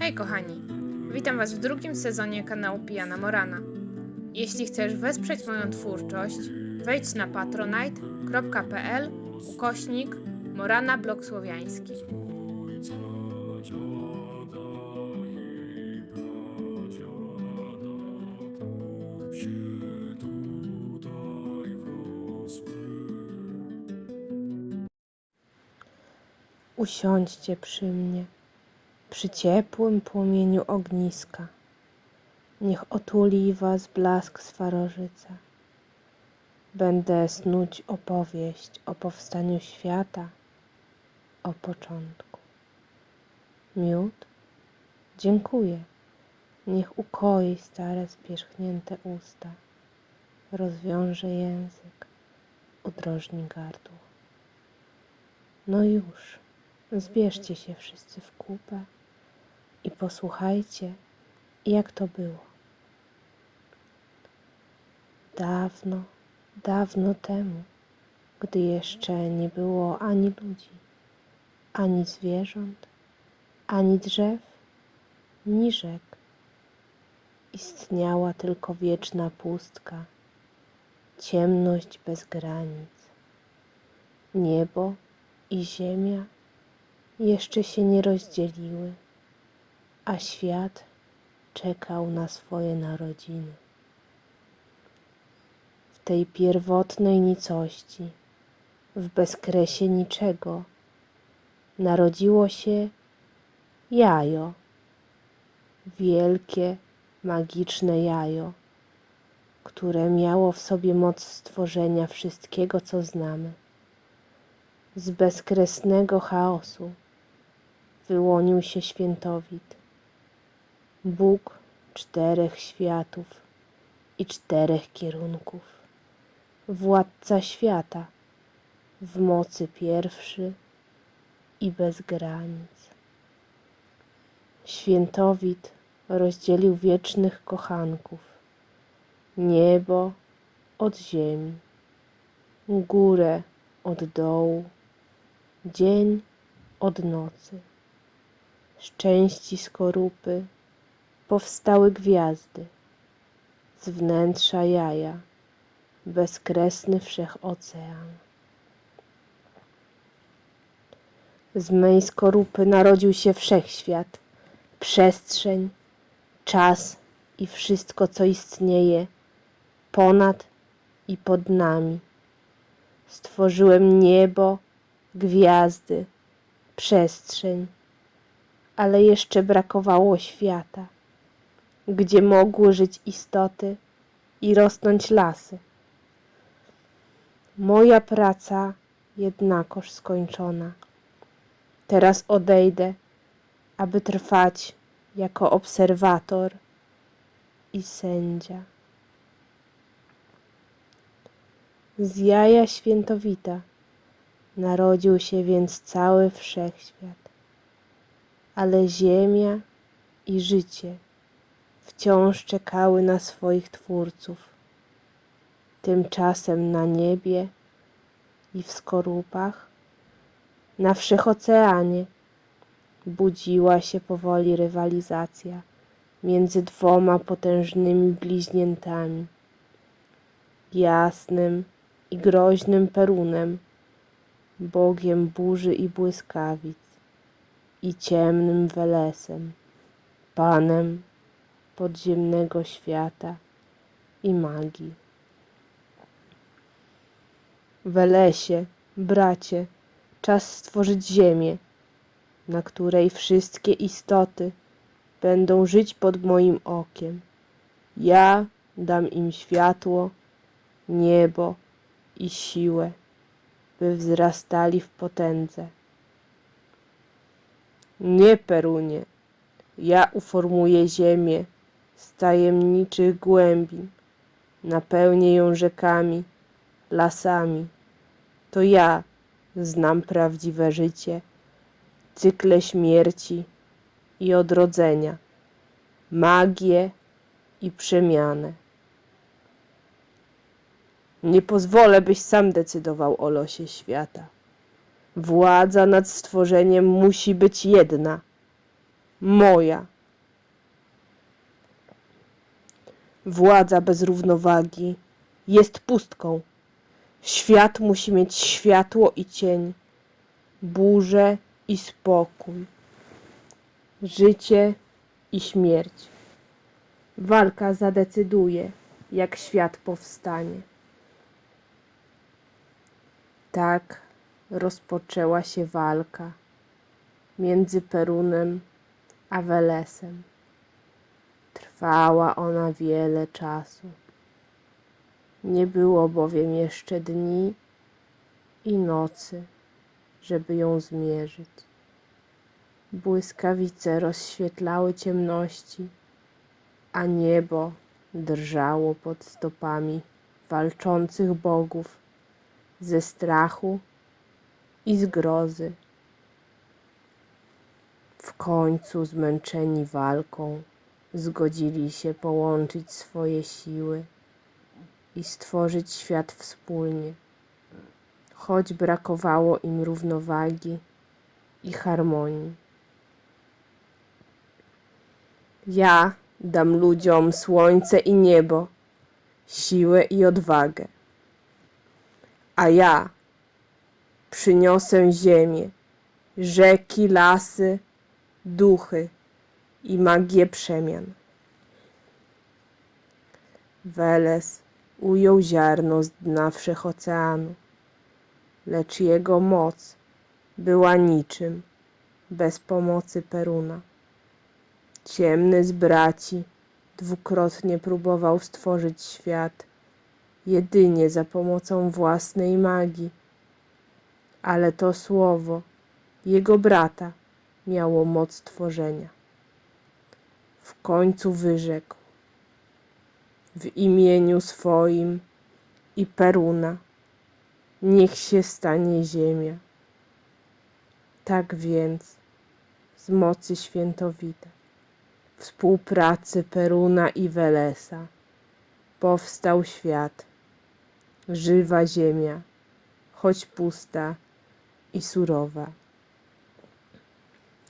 Hej kochani, witam Was w drugim sezonie kanału Pijana Morana. Jeśli chcesz wesprzeć moją twórczość, wejdź na patronite.pl ukośnik Morana Blok Słowiański. Usiądźcie przy mnie, przy ciepłym płomieniu ogniska. Niech otuli was blask swarożyca. Będę snuć opowieść o powstaniu świata, o początku. Miód? Dziękuję. Niech ukoi stare spierzchnięte usta, rozwiąże język, udrożni gardło. No już, zbierzcie się wszyscy w kupę i posłuchajcie, jak to było. Dawno, dawno temu, gdy jeszcze nie było ani ludzi, ani zwierząt, ani drzew, ni rzek, istniała tylko wieczna pustka, ciemność bez granic. Niebo i ziemia jeszcze się nie rozdzieliły, a świat czekał na swoje narodziny. W tej pierwotnej nicości, w bezkresie niczego, narodziło się jajo, wielkie, magiczne jajo, które miało w sobie moc stworzenia wszystkiego, co znamy z bezkresnego chaosu wyłonił się świętowit. Bóg czterech światów i czterech kierunków, władca świata, w mocy pierwszy i bez granic. Świętowit rozdzielił wiecznych kochanków, niebo od ziemi, górę od dołu, dzień od nocy. Z części skorupy powstały gwiazdy, z wnętrza jaja bezkresny wszechocean. Z mej skorupy narodził się wszechświat, przestrzeń, czas i wszystko, co istnieje ponad i pod nami. Stworzyłem niebo, gwiazdy, przestrzeń, ale jeszcze brakowało świata, gdzie mogły żyć istoty i rosnąć lasy. Moja praca jednakoż skończona. Teraz odejdę, aby trwać jako obserwator i sędzia. Z jaja świętowita Narodził się więc cały wszechświat, ale ziemia i życie wciąż czekały na swoich twórców. Tymczasem na niebie i w skorupach, na wszechoceanie budziła się powoli rywalizacja między dwoma potężnymi bliźniętami, jasnym i groźnym Perunem bogiem burzy i błyskawic i ciemnym Welesem, panem podziemnego świata i magii. Welesie, bracie, czas stworzyć ziemię, na której wszystkie istoty będą żyć pod moim okiem. Ja dam im światło, niebo i siłę by wzrastali w potędze. Nie, Perunie, ja uformuję ziemię z tajemniczych głębin, napełnię ją rzekami, lasami. To ja znam prawdziwe życie, cykle śmierci i odrodzenia, magię i przemianę. Nie pozwolę, byś sam decydował o losie świata. Władza nad stworzeniem musi być jedna. moja. Władza bez równowagi jest pustką. Świat musi mieć światło i cień, burzę i spokój, życie i śmierć. Walka zadecyduje, jak świat powstanie. Tak rozpoczęła się walka między Perunem a Welesem. Trwała ona wiele czasu. Nie było bowiem jeszcze dni i nocy, żeby ją zmierzyć. Błyskawice rozświetlały ciemności, a niebo drżało pod stopami walczących bogów ze strachu i zgrozy. W końcu zmęczeni walką zgodzili się połączyć swoje siły i stworzyć świat wspólnie, choć brakowało im równowagi i harmonii. Ja dam ludziom słońce i niebo, siłę i odwagę, a ja przyniosę ziemię, rzeki, lasy, duchy i magię przemian. Weles ujął ziarno z dna wszechoceanu, lecz jego moc była niczym bez pomocy Peruna. Ciemny z braci dwukrotnie próbował stworzyć świat jedynie za pomocą własnej magii, ale to słowo jego brata miało moc tworzenia. W końcu wyrzekł. W imieniu swoim i Peruna. Niech się stanie ziemia. Tak więc z mocy świętowita współpracy Peruna i Welesa. Powstał świat, żywa ziemia, choć pusta i surowa.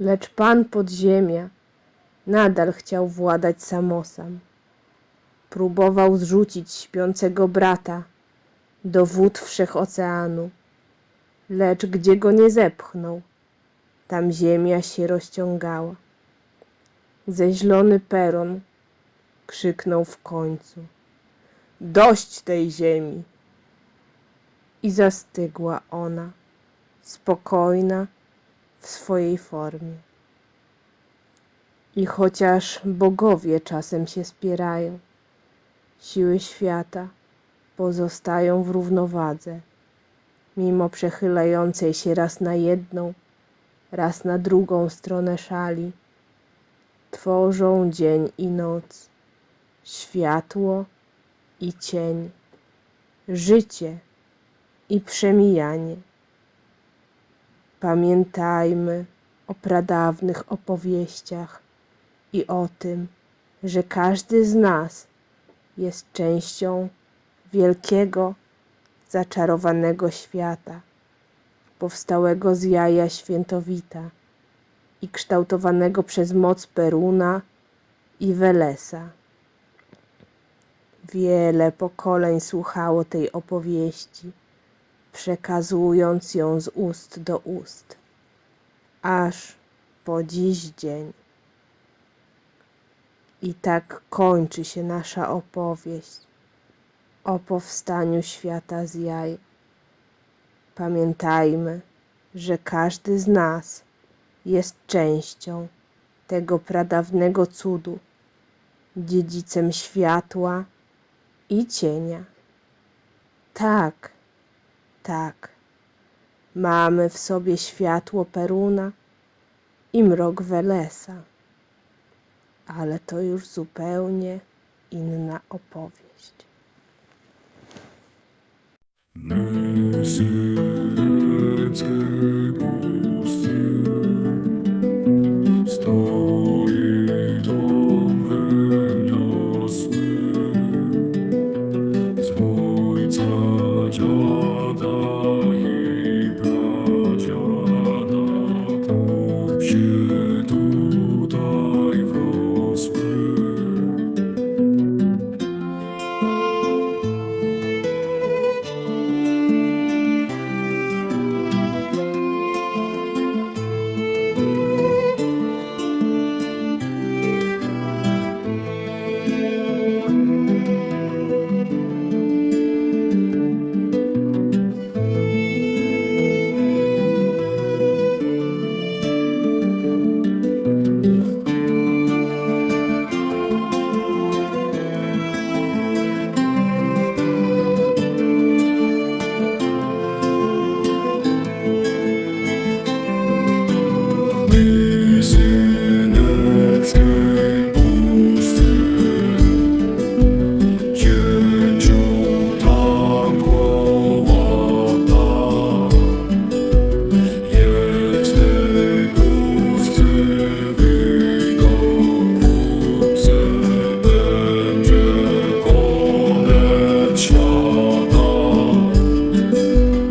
Lecz pan podziemia nadal chciał władać samosam. Próbował zrzucić śpiącego brata do wód wszechoceanu, lecz gdzie go nie zepchnął, tam ziemia się rozciągała. Zeźlony peron krzyknął w końcu: Dość tej ziemi! I zastygła ona, spokojna w swojej formie. I chociaż bogowie czasem się spierają, siły świata pozostają w równowadze, mimo przechylającej się raz na jedną, raz na drugą stronę szali. Tworzą dzień i noc, światło i cień, życie i przemijanie. Pamiętajmy o pradawnych opowieściach i o tym, że każdy z nas jest częścią wielkiego, zaczarowanego świata, powstałego z jaja świętowita i kształtowanego przez moc Peruna i Welesa. Wiele pokoleń słuchało tej opowieści, przekazując ją z ust do ust, aż po dziś dzień. I tak kończy się nasza opowieść o powstaniu świata z jaj. Pamiętajmy, że każdy z nas jest częścią tego pradawnego cudu, dziedzicem światła i cienia. Tak, tak, mamy w sobie światło Peruna i mrok Welesa, ale to już zupełnie inna opowieść.